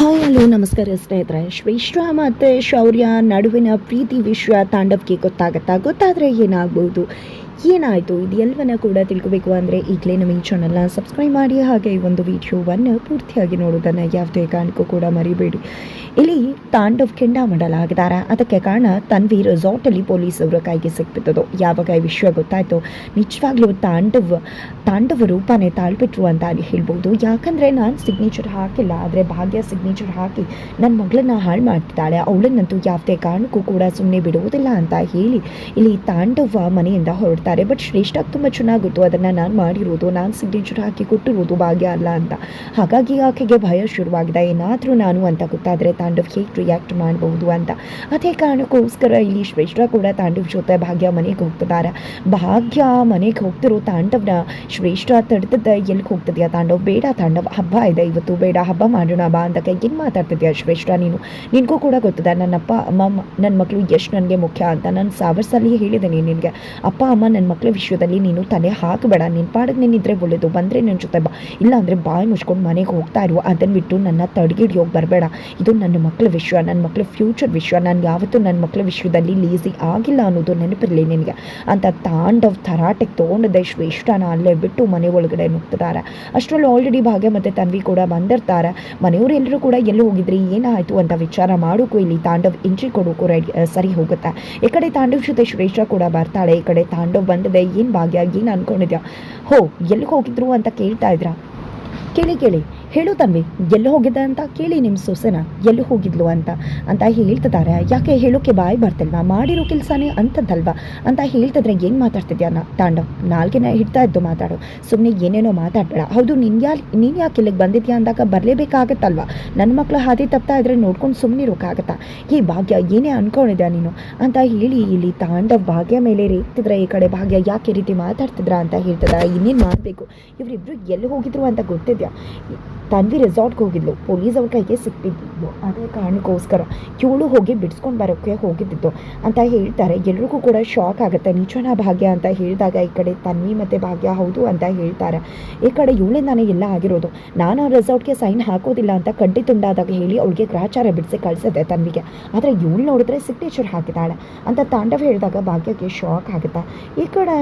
Hi, hello, ನಮಸ್ಕಾರ ಸ್ನೇಹಿತರೆ. ಶ್ರೇಷ್ಠ ಮತ್ತು ಶೌರ್ಯ ನಡುವಿನ ಪ್ರೀತಿ ವಿಷಯ ತಾಂಡವಕ್ಕೆ ಗೊತ್ತಾಗತ್ತಾ ಗೊತ್ತಾದರೆ ಏನಾಗ್ಬೋದು? ಏನಾಯಿತು? ಇದೆಲ್ಲವನ್ನ ಕೂಡ ತಿಳ್ಕೊಬೇಕು ಅಂದರೆ ಈಗಲೇ ನಮ್ಮ ಈ ಚಾನಲ್ನ ಸಬ್ಸ್ಕ್ರೈಬ್ ಮಾಡಿ, ಹಾಗೆ ಈ ಒಂದು ವಿಡಿಯೋವನ್ನು ಪೂರ್ತಿಯಾಗಿ ನೋಡೋದನ್ನು ಯಾವುದೇ ಕಾರಣಕ್ಕೂ ಕೂಡ ಮರಿಬೇಡಿ. ಇಲ್ಲಿ ತಾಂಡವ್ ಕೆಂಡ ಮಾಡಲಾಗಿದ್ದಾರೆ. ಅದಕ್ಕೆ ಕಾರಣ ತನ್ವಿ ರೆಸಾರ್ಟಲ್ಲಿ ಪೊಲೀಸರ ಕೈಗೆ ಸಿಕ್ಬಿಟ್ಟದು ಯಾವಾಗ ಈ ವಿಷಯ ಗೊತ್ತಾಯಿತು ನಿಜವಾಗ್ಲೂ ತಾಂಡವ್, ತಾಂಡವ ರೂಪನೇ ತಾಳ್ಬಿಟ್ರು ಅಂತ ಹೇಳ್ಬೋದು. ಯಾಕಂದರೆ ನಾನು ಸಿಗ್ನೇಚರ್ ಹಾಕಿಲ್ಲ, ಆದರೆ ಭಾಗ್ಯ ಸಿಗ್ನೇಚರ್ ಹಾಕಿ ನನ್ನ ಮಗಳನ್ನ ಹಾಳು ಮಾಡ್ತಿದ್ದಾಳೆ. ಅವಳನ್ನಂತೂ ಯಾವುದೇ ಕಾರಣಕ್ಕೂ ಕೂಡ ಸುಮ್ಮನೆ ಬಿಡುವುದಿಲ್ಲ ಅಂತ ಹೇಳಿ ಇಲ್ಲಿ ತಾಂಡವ ಮನೆಯಿಂದ ಹೊರಡ್ತಾರೆ. ಬಟ್ ಶ್ರೇಷ್ಠ ತುಂಬ ಚೆನ್ನಾಗಿ ಗೊತ್ತು ಅದನ್ನು ನಾನು ಮಾಡಿರೋದು, ನಾನು ಸಿಗ್ನೇಚರ್ ಹಾಕಿ ಕೊಟ್ಟಿರೋದು ಭಾಗ್ಯ ಅಲ್ಲ ಅಂತ. ಹಾಗಾಗಿ ಆಕೆಗೆ ಭಯ ಶುರುವಾಗಿದೆ. ಏನಾದರೂ ನಾನು ಅಂತ ಗೊತ್ತಾದರೆ ತಾಂಡವ್ ಹೇಗೆ ರಿಯಾಕ್ಟ್ ಮಾಡಬಹುದು ಅಂತ. ಅದೇ ಕಾರಣಕ್ಕೋಸ್ಕರ ಇಲ್ಲಿ ಶ್ರೇಷ್ಠ ಕೂಡ ತಾಂಡವ್ ಜೊತೆ ಭಾಗ್ಯ ಮನೆಗೆ ಹೋಗ್ತಿದ್ದಾರೆ ಭಾಗ್ಯ ಮನೆಗೆ ಹೋಗ್ತಿರೋ ತಾಂಡವ್ನ ಶ್ರೇಷ್ಠ ತಡೆದ ಎಲ್ಲಿಗೆ ಹೋಗ್ತಿದ್ಯಾ ತಾಂಡವ್? ಬೇಡ ತಾಂಡವ್, ಹಬ್ಬ ಇದೆ ಇವತ್ತು, ಬೇಡ ಹಬ್ಬ ಮಾಡೋಣ ಬಾ ಅಂತ ಏನು ಮಾತಾಡ್ತಿದ್ಯಾ ಶ್ರೇಷ್ಠ ನೀನು? ನಿನಗೂ ಕೂಡ ಗೊತ್ತಿದೆ ನನ್ನ ಅಪ್ಪ ಅಮ್ಮ ನನ್ನ ಮಕ್ಕಳು ಎಷ್ಟು ನನಗೆ ಮುಖ್ಯ ಅಂತ. ನಾನು ಸಾವಿರ ಸಲ ಹೇಳಿದ್ದೀನಿ ನಿನಗೆ. ಅಪ್ಪ, ಅಮ್ಮ ನನ್ನ ಮಕ್ಕಳ ವಿಷಯದಲ್ಲಿ ನೀನು ತಲೆ ಹಾಕಬೇಡ. ನಿನ್ನ ಪಾಡಿಗೆ ನೀನಿದ್ರೆ ಒಳ್ಳೇದು, ಬಂದರೆ ನನ್ನ ಜೊತೆ ಬಾ. ಇಲ್ಲಾಂದರೆ ಬಾಯಿ ಮುಚ್ಕೊಂಡು ಮನೆಗೆ ಹೋಗ್ತಾ ಇರುವ ಅದನ್ನು ಬಿಟ್ಟು ನನ್ನ ತಡೆಗಿಡಿಯೋಗಿ ಬರಬೇಡ. ಇದು ನನ್ನ ಮಕ್ಕಳ ವಿಶ್ವ, ನನ್ನ ಮಕ್ಕಳ ಫ್ಯೂಚರ್ ವಿಶ್ವ ನಾನು ಯಾವತ್ತೂ ನನ್ನ ಮಕ್ಕಳ ವಿಶ್ವದಲ್ಲಿ ಲೇಸಿ ಆಗಿಲ್ಲ ಅನ್ನೋದು ನೆನಪಿರಲಿ ನಿನಗೆ. ಅಂತ ತಾಂಡವ್ ತರಾಟೆಗೆ ತೊಗೊಂಡದ ಶ್ರೇಷ್ಠನ ಅಲ್ಲೇ ಬಿಟ್ಟು ಮನೆ ಒಳಗಡೆ ನುಗ್ತಿದ್ದಾರೆ ಅಷ್ಟರಲ್ಲಿ ಆಲ್ರೆಡಿ ಭಾಗ್ಯ ಮತ್ತು ತನ್ವಿ ಕೂಡ ಬಂದಿರ್ತಾರೆ. ಮನೆಯವರು ಎಲ್ಲರೂ ಕೂಡ ಎಲ್ಲಿ ಹೋಗಿದ್ರಿ, ಏನಾಯಿತು ಅಂತ ವಿಚಾರ ಮಾಡೋಕ್ಕೂ ಇಲ್ಲಿ ತಾಂಡವ್ ಎಂಟ್ರಿ ಕೊಡೋಕ್ಕೂ ರೆಡಿ ಸರಿ ಹೋಗುತ್ತೆ? ಈ ಕಡೆ ತಾಂಡವ್ ಜೊತೆ ಶ್ರೇಷ್ಠ ಕೂಡ ಬರ್ತಾಳೆ, ಈ ಕಡೆ ತಾಂಡವ್ ಬಂದಿದೆ, ಏನು ಭಾಗ್ಯ, ಏನು ಅನ್ಕೊಂಡಿದ್ಯಾ? ಹೋ, ಎಲ್ಲಿಗೆ ಹೋಗಿದ್ರು ಅಂತ ಕೇಳ್ತಾ ಇದ್ರಾ? ಕೇಳಿ ಕೇಳಿ. ಹೇಳು ತನ್ವಿ ಎಲ್ಲಿ ಹೋಗಿದ್ದೆ ಅಂತ ಕೇಳಿ ನಿಮ್ಮ ಸೊಸೆನ, ಎಲ್ಲಿ ಹೋಗಿದ್ಲು ಅಂತ. ಅಂತ ಹೇಳ್ತಿದ್ದಾರೆ ಯಾಕೆ ಹೇಳೋಕೆ ಬಾಯಿ ಬರ್ತಿಲ್ವಾ? ಮಾಡಿರೋ ಕೆಲಸನೇ ಅಂಥದ್ದಲ್ವಾ? ಅಂತ ಹೇಳ್ತಿದ್ರೆ ಏನು ಮಾತಾಡ್ತಿದ್ಯಾ ನಾ ತಾಂಡವ್ ನಾಲ್ಗೆನ ಹಿಡ್ತಾ ಇದ್ದು ಮಾತಾಡು. ಸುಮ್ಮನೆ ಏನೇನೋ ಮಾತಾಡಬೇಡ. ಹೌದು, ನಿನ್ ಯಾ ನೀನು ಯಾಕೆ ಇಲ್ಲಿಗೆ ಬಂದಿದ್ಯಾ ಅಂದಾಗ ಬರಲೇಬೇಕಾಗತ್ತಲ್ವ? ನನ್ನ ಮಕ್ಕಳು ಹಾದಿ ತಪ್ತಾ ಇದ್ರೆ ನೋಡ್ಕೊಂಡು ಸುಮ್ಮನಿರೋಕ್ಕಾಗತ್ತಾ ಈ ಭಾಗ್ಯ, ಏನೇ ಅನ್ಕೊಂಡಿದ್ಯಾ ನೀನು? ಅಂತ ಹೇಳಿ ಇಲ್ಲಿ ತಾಂಡವ್ ಭಾಗ್ಯ ಮೇಲೆ ರೇಗ್ತಿದ್ರೆ, ಈ ಕಡೆ ಭಾಗ್ಯ ಯಾಕೆ ರೀತಿ ಮಾತಾಡ್ತಿದ್ರ ಅಂತ ಹೇಳ್ತದ ಇನ್ನೇನು ಮಾಡಬೇಕು? ಇವರಿಬ್ರು ಎಲ್ಲಿ ಹೋಗಿದ್ರು ಅಂತ ಗೊತ್ತಿದ್ಯಾ? ತನ್ವಿ ರೆಸಾರ್ಟ್ಗೆ ಹೋಗಿದ್ಲು. ಪೊಲೀಸ್ ಅವ್ರ ಕೈಗೆ ಸಿಕ್ಬಿದ್ದಿದ್ಲು ಅದೇ ಕಾರಣಕ್ಕೋಸ್ಕರ ಇವಳು ಹೋಗಿ ಬಿಡಿಸ್ಕೊಂಡು ಬರೋಕ್ಕೆ ಹೋಗಿದ್ದಿದ್ದು ಅಂತ ಹೇಳ್ತಾರೆ. ಎಲ್ರಿಗೂ ಕೂಡ ಶಾಕ್ ಆಗುತ್ತೆ. ನಿಜನ ಭಾಗ್ಯ ಅಂತ ಹೇಳಿದಾಗ ಈ ಕಡೆ ತನ್ವಿ ಮತ್ತು ಭಾಗ್ಯ ಹೌದು ಅಂತ ಹೇಳ್ತಾರೆ. ಈ ಕಡೆ ಇವಳಿಂದಾನೇ ಎಲ್ಲ ಆಗಿರೋದು. ನಾನು ರೆಸಾರ್ಟ್ಗೆ ಸೈನ್ ಹಾಕೋದಿಲ್ಲ ಅಂತ ಕಡ್ಡಿ ತುಂಡಾದಾಗ ಹೇಳಿ ಅವಳಿಗೆ ಗ್ರಾಚಾರ ಬಿಡಿಸಿ ಕಳಿಸಿದೆ ತನ್ವಿಗೆ. ಆದರೆ ಇವಳು ನೋಡಿದ್ರೆ ಸಿಗ್ನೇಚರ್ ಹಾಕಿದ್ದಾಳೆ ಅಂತ ತಾಂಡವ ಹೇಳಿದಾಗ ಭಾಗ್ಯಕ್ಕೆ ಶಾಕ್ ಆಗುತ್ತೆ. ಈ ಕಡೆ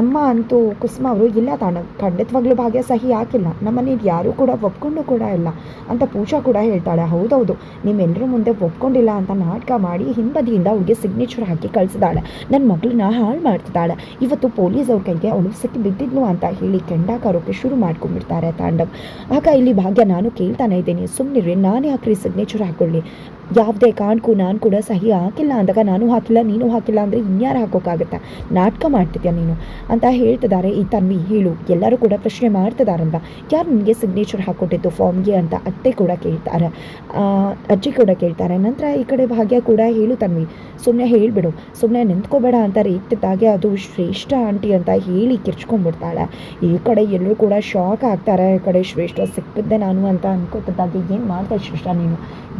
ಅಮ್ಮ ಅಂತೂ ಕುಸುಮ ಅವರು ಇಲ್ಲ ತಾಣ. ಖಂಡಿತವಾಗ್ಲೂ ಭಾಗ್ಯ ಸಹಿ ಹಾಕಿಲ್ಲ. ನಮ್ಮನೇಲಿ ಯಾರೂ ಕೂಡ ಒಪ್ಕೊಂಡು ಕೂಡ ಇಲ್ಲ ಅಂತ ಪೂಜಾ ಕೂಡ ಹೇಳ್ತಾಳೆ. ಹೌದೌದು ನಿಮ್ಮೆಲ್ಲರ ಮುಂದೆ ಒಪ್ಕೊಂಡಿಲ್ಲ ಅಂತ ನಾಟಕ ಮಾಡಿ ಹಿಂಬದಿಯಿಂದ ಅವಳಿಗೆ ಸಿಗ್ನೇಚರ್ ಹಾಕಿ ಕಳಿಸಿದಾಳೆ. ನನ್ನ ಮಗಳನ್ನ ಹಾಳು ಮಾಡ್ತಿದ್ದಾಳೆ. ಇವತ್ತು ಪೊಲೀಸ್ ಅವ್ರ ಕೈಗೆ ಅವಳು ಸಿಕ್ಕಿ ಬಿದ್ದಿದ್ನು ಅಂತ ಹೇಳಿ ಕೆಂಡಾಕಾರೋಕೆ ಶುರು ಮಾಡ್ಕೊಂಡ್ಬಿಡ್ತಾರೆ ತಾಂಡವ್. ಆಗ ಇಲ್ಲಿ ಭಾಗ್ಯ ನಾನು ಕೇಳ್ತಾನೆ ಇದ್ದೀನಿ. ಸುಮ್ಮನಿರಿ ನಾನೇ ಹಾಕ್ರಿ ಸಿಗ್ನೇಚರ್ ಹಾಕೊಳ್ಳಿ. ಯಾವುದೇ ಕಾರಣಕ್ಕೂ ನಾನು ಕೂಡ ಸಹಿ ಹಾಕಿಲ್ಲ ಅಂದಾಗ ನಾನು ಹಾಕಿಲ್ಲ, ನೀನು ಹಾಕಿಲ್ಲ ಅಂದರೆ ಇನ್ಯಾರು ಹಾಕೋಕ್ಕಾಗತ್ತೆ ನಾಟಕ ಮಾಡ್ತಿದ್ಯಾ ನೀನು? ಅಂತ ಹೇಳ್ತಿದ್ದಾರೆ ಈ ತನ್ವಿ. ಹೇಳು, ಎಲ್ಲರೂ ಕೂಡ ಪ್ರಶ್ನೆ ಮಾಡ್ತಿದಾರಂತ. ಯಾರು ನಿಮಗೆ ಸಿಗ್ನೇಚರ್ ಹಾಕ್ಕೊಟ್ಟಿದ್ದು ಫಾರ್ಮ್ಗೆ ಅಂತ ಅತ್ತೆ ಕೂಡ ಕೇಳ್ತಾರೆ. ಅಜ್ಜಿ ಕೂಡ ಕೇಳ್ತಾರೆ. ನಂತರ ಈ ಕಡೆ ಭಾಗ್ಯ ಕೂಡ ಹೇಳು ತನ್ವಿ. ಸುಮ್ಮನೆ ಹೇಳಿಬಿಡು. ಸುಮ್ಮನೆ ನಿಂತ್ಕೋಬೇಡ ಅಂತ ರೀತಿದ್ದಾಗೆ ಅದು ಶ್ರೇಷ್ಠ ಆಂಟಿ ಅಂತ ಹೇಳಿ ಕಿರ್ಚ್ಕೊಂಡ್ಬಿಡ್ತಾಳೆ. ಈ ಕಡೆ ಎಲ್ಲರೂ ಕೂಡ ಶಾಕ್ ಆಗ್ತಾರೆ. ಈ ಕಡೆ ಶ್ರೇಷ್ಠ ಸಿಕ್ಕಿದ್ದೆ ನಾನು ಅಂತ ಅನ್ಕೋತಿದ್ದಾಗೆ, ಏನು ಮಾಡ್ತಾ ಶ್ರೇಷ್ಠ ನೀನು?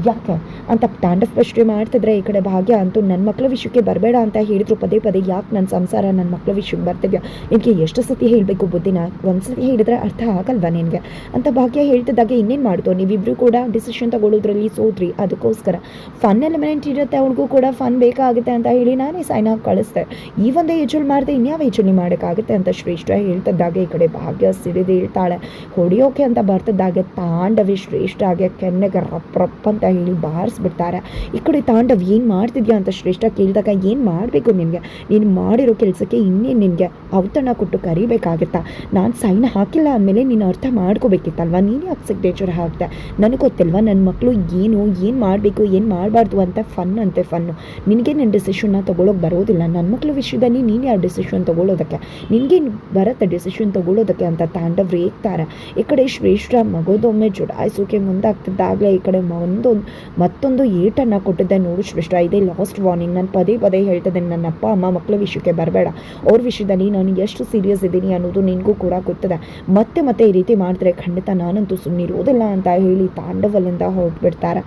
ಯಾಕೆ? ಅಂತ ತಾಂಡವ್ ಪ್ರಶ್ನೆ ಮಾಡ್ತಿದ್ರೆ ಈ ಕಡೆ ಭಾಗ್ಯ ಅಂತೂ ನನ್ನ ಮಕ್ಕಳ ವಿಷಯಕ್ಕೆ ಬರಬೇಡ ಅಂತ ಹೇಳಿದ್ರು ಪದೇ ಪದೇ, ಯಾಕೆ ನನ್ನ ಸಂಸಾರ ನನ್ನ ಮಕ್ಕಳ ವಿಷಯಕ್ಕೆ ಬರ್ತಿದ್ಯಾ? ನಿನಗೆ ಎಷ್ಟು ಸತಿ ಹೇಳಬೇಕು ಬುದ್ಧಿನ? ಒಂದು ಸತಿ ಹೇಳಿದ್ರೆ ಅರ್ಥ ಆಗಲ್ವಾ ನಿನಗೆ? ಅಂತ ಭಾಗ್ಯ ಹೇಳ್ತಿದ್ದಾಗೆ ಇನ್ನೇನು ಮಾಡ್ತು ನೀವಿಬ್ರು ಕೂಡ ಡಿಸಿಷನ್ ತಗೊಳ್ಳೋದ್ರಲ್ಲಿ ಸೋತ್ರಿ ಅದಕ್ಕೋಸ್ಕರ ಫನ್ ಎಲಿಮೆಂಟ್ ಇರುತ್ತೆ ಅವ್ಳಿಗೂ ಕೂಡ ಫನ್ ಬೇಕಾಗುತ್ತೆ ಅಂತ ಹೇಳಿ ನಾನೇ ಸೈನ್ ಆಗಿ ಕಳಿಸ್ದೆ. ಈ ಒಂದೇ ಏಜಲ್ಲಿ ಮಾಡಿದೆ ಇನ್ಯಾವ ಏಜಲ್ಲಿ ಮಾಡೋಕ್ಕಾಗುತ್ತೆ ಅಂತ ಶ್ರೇಷ್ಠ ಹೇಳ್ತಿದ್ದಾಗೆ. ಈ ಕಡೆ ಭಾಗ್ಯ ಸಿಡಿದು ಹೇಳ್ತಾಳೆ, ಹೊಡಿಯೋಕೆ ಅಂತ ಬರ್ತಿದ್ದಾಗೆ ತಾಂಡವಿ ಶ್ರೇಷ್ಠ ಆಗಿ ಕೆನ್ನೆಗೆ ರಪ್ ರಪ್ ಅಂತ ಹೇಳಿ ಬಾರಿಸ್ಬಿಡ್ತಾರೆ. ಈ ಕಡೆ ತಾಂಡವ್ ಏನು ಮಾಡ್ತಿದ್ಯಾ ಅಂತ ಶ್ರೇಷ್ಠ ಕೇಳಿದಾಗ, ಏನು ಮಾಡಬೇಕು ನಿನಗೆ ನೀನು ಮಾಡಿರೋ ಕೆಲಸಕ್ಕೆ ಇನ್ನೇನು ನಿನಗೆ ಔತಣ ಕೊಟ್ಟು ಕರಿಬೇಕಾಗುತ್ತಾ? ನಾನು ಸೈನ್ ಹಾಕಿಲ್ಲ ಅಂದಮೇಲೆ ನೀನು ಅರ್ಥ ಮಾಡ್ಕೋಬೇಕಿತ್ತಲ್ವ ನೀನು ಯಾಕೆ ಸಿಗ್ನೇಚರ್ ಹಾಕ್ದೆ ನನಗೆ ಗೊತ್ತಿಲ್ವ? ನನ್ನ ಮಕ್ಕಳು ಏನು ಏನು ಮಾಡಬೇಕು, ಏನು ಮಾಡಬಾರ್ದು ಅಂತ ಫನ್ ಅಂತೆ ಫನ್ನು ನಿನಗೆ ನನ್ನ ಡಿಸಿಷನ್ನ ತೊಗೊಳೋಕೆ ಬರೋದಿಲ್ಲ. ನನ್ನ ಮಕ್ಕಳ ವಿಷಯದಲ್ಲಿ ನೀನು ಯಾವ ಡಿಸಿಷನ್ ತೊಗೊಳೋದಕ್ಕೆ. ನಿನಗೆ ಬರತ್ತೆ ಡಿಸಿಷನ್ ತೊಗೊಳೋದಕ್ಕೆ ಅಂತ ತಾಂಡವ್ ರೇಗ್ತಾರೆ ಈ ಕಡೆ ಶ್ರೇಷ್ಠ ಮಗೋದೊಮ್ಮೆ ಜುಡಾಯಿಸೋಕೆ ಮುಂದಾಗ್ತಿದ್ದಾಗಲೇ ಈ ಕಡೆ ಒಂದೊಂದು ಮತ್ತೊಂದು ಏಟನ್ನು ಕೊಟ್ಟಿದ್ದೆ ನೋಡು ಶ್ರೇಷ್ಠ. ಇದೇ ಲಾಸ್ಟ್ ವಾರ್ನಿಂಗ್ ನಾನು ಪದೇ ಪದೇ ಹೇಳ್ತಿದ್ದೇನೆ, ನನ್ನ ಅಪ್ಪ, ಅಮ್ಮ ಮಕ್ಕಳ ವಿಷಯಕ್ಕೆ ಬರಬೇಡ. ಅವ್ರ ವಿಷಯದಲ್ಲಿ ನಾನು ಎಷ್ಟು ಸೀರಿಯಸ್ ಇದ್ದೀನಿ ಅನ್ನೋದು ನಿನಗೂ ಕೂಡ ಗೊತ್ತದೆ. ಮತ್ತೆ ಮತ್ತೆ ಈ ರೀತಿ ಮಾಡಿದ್ರೆ ಖಂಡಿತ ನಾನಂತೂ ಸುಮ್ಮನಿರೋದಿಲ್ಲ ಅಂತ ಹೇಳಿ ತಾಂಡವಲ್ಲಿಂದ ಹೊರಟ್ಬಿಡ್ತಾರೆ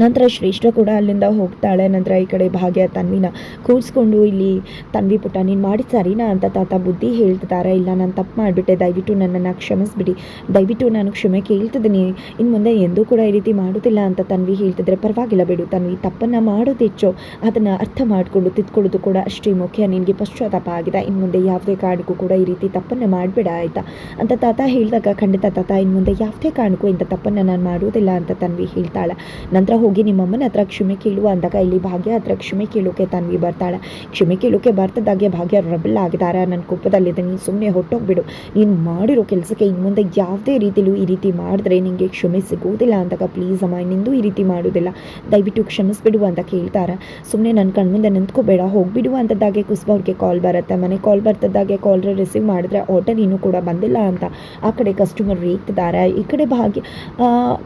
ನಂತರ ಶ್ರೇಷ್ಠ ಕೂಡ ಅಲ್ಲಿಂದ ಹೋಗ್ತಾಳೆ. ನಂತರ ಈ ಕಡೆ ಭಾಗ್ಯ ತನ್ವಿನ ಕೂರಿಸ್ಕೊಂಡು ಇಲ್ಲಿ, ತನ್ವಿ ಪುಟ್ಟ, ನೀನು ಮಾಡಿ ಸರಿನಾ ಅಂತ ತಾತ ಬುದ್ಧಿ ಹೇಳ್ತಿದ್ದಾರೆ ಇಲ್ಲ, ನಾನು ತಪ್ಪು ಮಾಡಿಬಿಟ್ಟೆ. ದಯವಿಟ್ಟು ನನ್ನನ್ನು ಕ್ಷಮಿಸ್ಬಿಡಿ. ದಯವಿಟ್ಟು ನಾನು ಕ್ಷಮೆ ಕೇಳ್ತಿದ್ದೀನಿ. ಇನ್ನು ಮುಂದೆ ಎಂದೂ ಕೂಡ ಈ ರೀತಿ ಮಾಡೋದಿಲ್ಲ ಅಂತ ತನ್ವಿ ಹೇಳ್ತಿದ್ರೆ ಪರವಾಗಿಲ್ಲ ಬಿಡು. ತನ್ವಿ ತಪ್ಪನ್ನು ಮಾಡೋದು ಹೆಚ್ಚು. ಅದನ್ನು ಅರ್ಥ ಮಾಡಿಕೊಂಡು ತಿದ್ಕೊಳ್ಳೋದು ಕೂಡ ಅಷ್ಟೇ ಮುಖ್ಯ. ನಿನಗೆ ಪಶ್ಚಾತ್ತಾಪ ಆಗಿದೆ. ಇನ್ನು ಮುಂದೆ ಯಾವುದೇ ಕಾರಣಕ್ಕೂ ಕೂಡ ಈ ರೀತಿ ತಪ್ಪನ್ನು ಮಾಡಬೇಡ, ಆಯಿತಾ? ಅಂತ ತಾತ ಹೇಳಿದಾಗ ಖಂಡಿತ ತಾತ ಇನ್ನು ಮುಂದೆ ಯಾವುದೇ ಕಾರಣಕ್ಕೂ ಇಂಥ ತಪ್ಪನ್ನು ನಾನು ಮಾಡುವುದಿಲ್ಲ ಅಂತ ತನ್ವಿ ಹೇಳ್ತಾಳೆ. ನಂತರ ಹೋಗಿ ನಿಮ್ಮಮ್ಮನ ಹತ್ರ ಕ್ಷಮೆ ಕೇಳುವ ಅಂದಾಗ ಇಲ್ಲಿ ಭಾಗ್ಯ ಹತ್ರ ಕ್ಷಮೆ ಕೇಳೋಕೆ ತನ್ವಿ ಬರ್ತಾಳೆ. ಕ್ಷಮೆ ಕೇಳೋಕೆ ಬರ್ತಿದ್ದಾಗೆ ಭಾಗ್ಯ ರಬಲ್ ಆಗಿದ್ದಾರೆ. ನನ್ನ ಕೋಪದಲ್ಲಿದ್ದ ನೀನು ಸುಮ್ಮನೆ ಹೊಟ್ಟೋಗ್ಬಿಡು ನೀನು ಮಾಡಿರೋ ಕೆಲಸಕ್ಕೆ ಇನ್ನು ಮುಂದೆ ಯಾವುದೇ ರೀತಿಲೂ ಈ ರೀತಿ ಮಾಡಿದ್ರೆ ನಿಮಗೆ ಕ್ಷಮೆ ಸಿಗೋದಿಲ್ಲ ಅಂದಾಗ ಪ್ಲೀಸ್ ಅಮ್ಮ ನಿಂದು ಈ ರೀತಿ ಮಾಡೋದಿಲ್ಲ ದಯವಿಟ್ಟು ಕ್ಷಮಿಸ್ಬಿಡು ಅಂತ ಕೇಳ್ತಾರೆ. ಸುಮ್ಮನೆ ನನ್ನ ಕಣ್ಮುಂದೆ ನಿಂತ್ಕೋಬೇಡ. ಹೋಗ್ಬಿಡು ಅಂತದಾಗೆ ಕುಸ್ಬ ಅವ್ರಿಗೆ ಕಾಲ್ ಬರುತ್ತೆ. ಮನೆ ಕಾಲ್ ಬರ್ತದಾಗೆ ಕಾಲ್ ರಿಸೀವ್ ಮಾಡಿದ್ರೆ ಆರ್ಡರ್ ಇನ್ನೂ ಕೂಡ ಬಂದಿಲ್ಲ ಅಂತ. ಆ ಕಡೆ ಕಸ್ಟಮರ್ ರೇಗ್ತಿದ್ದಾರೆ. ಈ ಕಡೆ ಭಾಗ್ಯ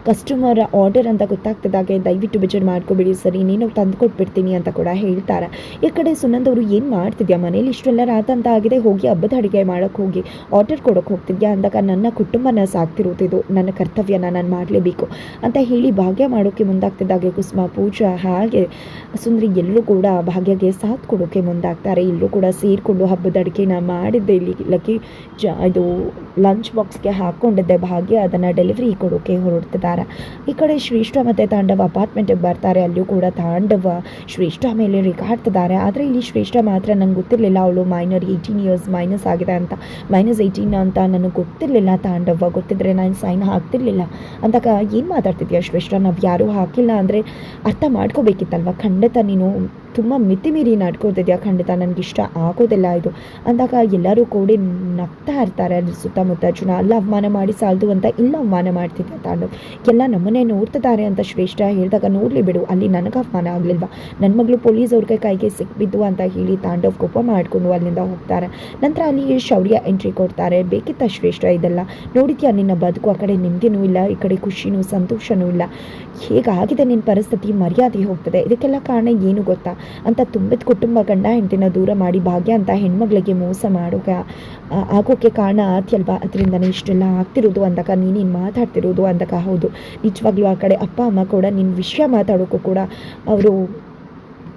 ಕಸ್ಟಮರ್ ಆರ್ಡರ್ ಅಂತ ಗೊತ್ತಾಗ್ತಿದ್ದಾಗೆ ದಯವಿಟ್ಟು ಬಿಜಾರು ಮಾಡ್ಕೋಬೇಡಿ ಸರಿ, ನೀನು ತಂದು ಕೊಟ್ಬಿಡ್ತೀನಿ ಅಂತ ಕೂಡ ಹೇಳ್ತಾರೆ. ಈ ಕಡೆ ಸುನಂದ್ ಅವರು ಏನು ಮಾಡ್ತಿದ್ಯಾ ಮನೇಲಿ? ಇಷ್ಟೆಲ್ಲ ರಾತಂತ ಆಗಿದೆ, ಹೋಗಿ ಹಬ್ಬದ ಅಡುಗೆ ಮಾಡೋಕ್ಕೆ ಹೋಗಿ ಆರ್ಡರ್ ಕೊಡೋಕೆ ಹೋಗ್ತಿದ್ಯಾ ಅಂದಾಗ ನನ್ನ ಕುಟುಂಬನ ಸಾಕ್ತಿರೋದಿದು, ನನ್ನ ಕರ್ತವ್ಯನ ನಾನು ಮಾಡಲೇಬೇಕು ಅಂತ ಹೇಳಿ ಭಾಗ್ಯ ಮಾಡೋಕ್ಕೆ ಮುಂದಾಗ್ತಿದ್ದಾಗೆ ಕುಸುಮ, ಪೂಜಾ, ಹಾಗೆ ಸುಂದ್ರಿ ಎಲ್ಲರೂ ಕೂಡ ಭಾಗ್ಯಗೆ ಸಾಥ್ ಕೊಡೋಕೆ ಮುಂದಾಗ್ತಾರೆ. ಎಲ್ಲರೂ ಕೂಡ ಸೇರಿಕೊಂಡು ಹಬ್ಬದ ಅಡುಗೆನ ಮಾಡಿದ್ದೆ, ಇಲ್ಲಿ ಲಕ್ಕಿ ಜ, ಇದು ಲಂಚ್ ಬಾಕ್ಸ್ಗೆ ಹಾಕ್ಕೊಂಡಿದ್ದೆ ಭಾಗ್ಯ ಅದನ್ನು ಡೆಲಿವರಿ ಕೊಡೋಕೆ ಹೊರಡ್ತಿದ್ದಾರೆ. ಈ ಕಡೆ ಶ್ರೇಷ್ಠ ಮತ್ತು ತಾಂಡವ ಅಪಾರ್ಟ್ಮೆಂಟಿಗೆ ಬರ್ತಾರೆ, ಅಲ್ಲಿಯೂ ಕೂಡ ತಾಂಡವ ಶ್ರೇಷ್ಠ ಮೇಲೆ ರೇಖಾಡ್ತಿದ್ದಾರೆ ಆದರೆ ಇಲ್ಲಿ ಶ್ರೇಷ್ಠ ಮಾತ್ರ ನಂಗೆ ಗೊತ್ತಿರಲಿಲ್ಲ. ಅವಳು ಮೈನರ್ ಏಯ್ಟೀನ್ ಇಯರ್ಸ್ ಮೈನಸ್ ಆಗಿದೆ ಅಂತ. ಮೈನಸ್ ಏಯ್ಟೀನ್ ಅಂತ ನನಗೆ ಗೊತ್ತಿರಲಿಲ್ಲ. ತಾಂಡವ ಗೊತ್ತಿದ್ರೆ ನಾನು ಸೈನ್ ಹಾಕ್ತಿರ್ಲಿಲ್ಲ. ಅಂದಾಗ ಏನು ಮಾತಾಡ್ತಿದ್ಯಾ ಶ್ರೇಷ್ಠ? ನಾವು ಯಾರೂ ಹಾಕಿಲ್ಲ. ಅಂದರೆ ಅರ್ಥ ಮಾಡ್ಕೋಬೇಕಿತ್ತಲ್ವ? ಖಂಡಿತ ನೀನು ತುಂಬ ಮಿತಿ ಮೀರಿ ನಡ್ಕೋತಿದ್ಯಾ? ಖಂಡಿತ ಇಷ್ಟ ಆಗೋದಿಲ್ಲ ಇದು. ಅಂದಾಗ ಎಲ್ಲರೂ ಕೂಡಿ ನಗ್ತಾ ಇರ್ತಾರೆ ಅಲ್ಲಿ ಸುತ್ತಮುತ್ತ ಜನ ಅಲ್ಲ, ಅವಮಾನ ಮಾಡಿ ಸಾಲದು ಅಂತ ಇಲ್ಲ ಅವಮಾನ ಮಾಡ್ತಿದ್ದೆ ತಾಂಡವ್ ಎಲ್ಲ ನಮ್ಮನೆ ನೋಡ್ತಿದ್ದಾರೆ ಅಂತ ಶ್ರೇಷ್ಠ ಹೇಳಿದಾಗ ನೋಡಲಿ ಬಿಡು, ಅಲ್ಲಿ ನನಗೆ ಅವಮಾನ ಆಗಲಿಲ್ವಾ? ನನ್ನ ಮಗಳು ಪೊಲೀಸ್ ಅವ್ರಿಗೆ ಕೈಗೆ ಸಿಕ್ಬಿದ್ದು ಅಂತ ಹೇಳಿ ತಾಂಡವ್ ಕೋಪ ಮಾಡಿಕೊಂಡು ಅಲ್ಲಿಂದ ಹೋಗ್ತಾರೆ. ನಂತರ ಅಲ್ಲಿ ಶೌರ್ಯ ಎಂಟ್ರಿ ಕೊಡ್ತಾರೆ. ಬೇಕಿತ್ತ ಶ್ರೇಷ್ಠ ಇದೆಲ್ಲ? ನೋಡಿದ್ಯಾ ನಿನ್ನ ಬದುಕು? ಆ ಕಡೆ ನೆಮ್ಮದಿನೂ ಇಲ್ಲ, ಈ ಕಡೆ ಖುಷಿನೂ ಸಂತೋಷನೂ ಇಲ್ಲ. ಹೇಗಾಗಿದೆ ನಿನ್ನ ಪರಿಸ್ಥಿತಿ? ಮರ್ಯಾದೆ ಹೋಗ್ತದೆ. ಇದಕ್ಕೆಲ್ಲ ಕಾರಣ ಏನು ಗೊತ್ತಾ? ಅಂತ ತುಂಬಿದ ಕುಟುಂಬ ಗಂಡ ಹೆಂಡತಿನ ದೂರ ಮಾಡಿ ಭಾಗ್ಯ ಅಂತ ಹೆಣ್ಮಗಳಿಗೆ ಮೋಸ ಮಾಡೋಕೆ ಆಗೋಕೆ ಆಗೋಕ್ಕೆ ಕಾರಣ ಆತಿಯಲ್ವಾ? ಅದರಿಂದನೇ ಇಷ್ಟೆಲ್ಲ ಆಗ್ತಿರೋದು ಅಂದಾಗ ನೀನೇನು ಮಾತಾಡ್ತಿರೋದು ಅಂದಾಗ ಹೌದು. ನಿಜವಾಗ್ಲೂ ಆ ಕಡೆ ಅಪ್ಪ, ಅಮ್ಮ ಕೂಡ ನಿನ್ನ ವಿಷಯ ಮಾತಾಡೋಕ್ಕೂ ಕೂಡ ಅವರು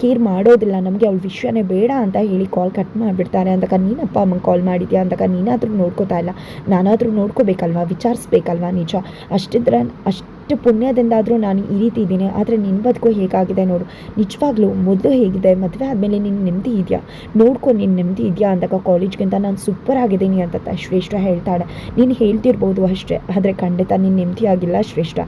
ಕೇರ್ ಮಾಡೋದಿಲ್ಲ. ನಮಗೆ ಅವಳ ವಿಷಯನೇ ಬೇಡ ಅಂತ ಹೇಳಿ ಕಾಲ್ ಕಟ್ ಮಾಡಿಬಿಡ್ತಾರೆ ಅಂದಾಗ ನೀನು ಅಪ್ಪ, ಅಮ್ಮಂಗೆ ಕಾಲ್ ಮಾಡಿದ್ಯಾ ಅಂದಾಗ ನೀನಾದರೂ ನೋಡ್ಕೋತಾ ಇಲ್ಲ. ನಾನಾದರೂ ನೋಡ್ಕೋಬೇಕಲ್ವಾ? ವಿಚಾರಿಸ್ಬೇಕಲ್ವಾ ನಿಜ? ಅಷ್ಟಿದ್ರೆ, ಅಷ್ಟು ಪುಣ್ಯದಿಂದಾದರೂ ನಾನು ಈ ರೀತಿ ಇದ್ದೀನಿ, ಆದರೆ ನಿನ್ನ ಬದುಕು ಹೇಗಾಗಿದೆ ನೋಡು. ನಿಜವಾಗ್ಲೂ ಮೊದಲು ಹೇಗಿದೆ, ಮದುವೆ ಆದಮೇಲೆ ನಿನ್ನ ನೆಮ್ಮದಿ ಇದೆಯಾ? ನೋಡ್ಕೊ ನಿನ್ನ ನೆಮ್ಮದಿ ಇದೆಯಾ ಅಂದಾಗ ಕಾಲೇಜ್ಗಿಂತ ನಾನು ಸೂಪರ್ ಆಗಿದ್ದೀನಿ ಅಂತ ಶ್ರೇಷ್ಠ ಹೇಳ್ತಾಳೆ. ನೀನು ಹೇಳ್ತಿರ್ಬೋದು ಅಷ್ಟೇ, ಆದರೆ ಖಂಡಿತ ನೀನು ನೆಮ್ಮದಿ ಆಗಿಲ್ಲ ಶ್ರೇಷ್ಠ.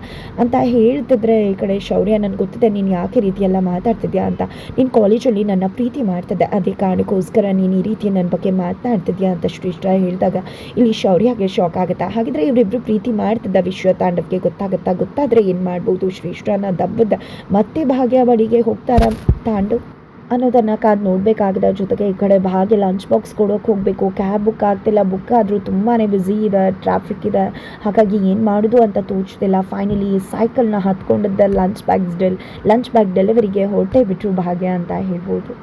ಅಂತ ಹೇಳ್ತಿದ್ರೆ ಈ ಕಡೆ ಶೌರ್ಯ ನನಗೆ ಗೊತ್ತಿದೆ, ನೀನು ಯಾಕೆ ರೀತಿಯೆಲ್ಲ ಮಾತಾಡ್ತಿದ್ಯಾ ಅಂತ. ನೀನು ಕಾಲೇಜಲ್ಲಿ ನನ್ನ ಪ್ರೀತಿ ಮಾಡ್ತಿದ್ದೆ ಅದೇ ಕಾರಣಕ್ಕೋಸ್ಕರ ನೀನು ಈ ರೀತಿ ನನ್ನ ಬಗ್ಗೆ ಮಾತನಾಡ್ತಿದ್ಯಾ ಅಂತ ಶ್ರೇಷ್ಠ ಹೇಳಿದಾಗ, ಇಲ್ಲಿ ಶೌರ್ಯಗೆ ಶಾಕ್ ಆಗುತ್ತಾ? ಹಾಗಿದ್ರೆ ಇವರಿಬ್ಬರು ಪ್ರೀತಿ ಮಾಡ್ತಿದ್ದ ವಿಶ್ವ ತಾಂಡವಕ್ಕೆ ಗೊತ್ತಾಗುತ್ತಾ ಗೊತ್ತಾದರೆ ಏನು ಮಾಡ್ಬೋದು? ಶ್ರೇಷ್ಠನ ದಬ್ಬದ ಮತ್ತೆ ಭಾಗ್ಯ ಬಳಿಗೆ ಹೋಗ್ತಾರ ತಾಂಡು? ಅನ್ನೋದನ್ನು ಕಾದು ನೋಡಬೇಕಾಗಿದೆ ಜೊತೆಗೆ ಈ ಕಡೆ ಭಾಗ್ಯ ಲಂಚ್ ಬಾಕ್ಸ್ ಕೊಡೋಕೆ ಹೋಗಬೇಕು. ಕ್ಯಾಬ್ ಬುಕ್ ಆಗ್ತಿಲ್ಲ. ಬುಕ್ ಆದರೂ ತುಂಬಾ ಬ್ಯುಸಿ ಇದೆ. ಟ್ರಾಫಿಕ್ ಇದೆ. ಹಾಗಾಗಿ ಏನು ಮಾಡೋದು ಅಂತ ತೋಚ್ತಿಲ್ಲ. ಫೈನಲಿ ಸೈಕಲ್ನ ಹತ್ಕೊಂಡಿದ್ದ ಲಂಚ್ ಬ್ಯಾಗ್ಸ್ ಡೆಲ್ ಲಂಚ್ ಬ್ಯಾಗ್ ಡೆಲಿವರಿಗೆ ಹೊರಟೇ ಬಿಟ್ಟರು ಭಾಗ್ಯ ಅಂತ ಹೇಳ್ಬೋದು.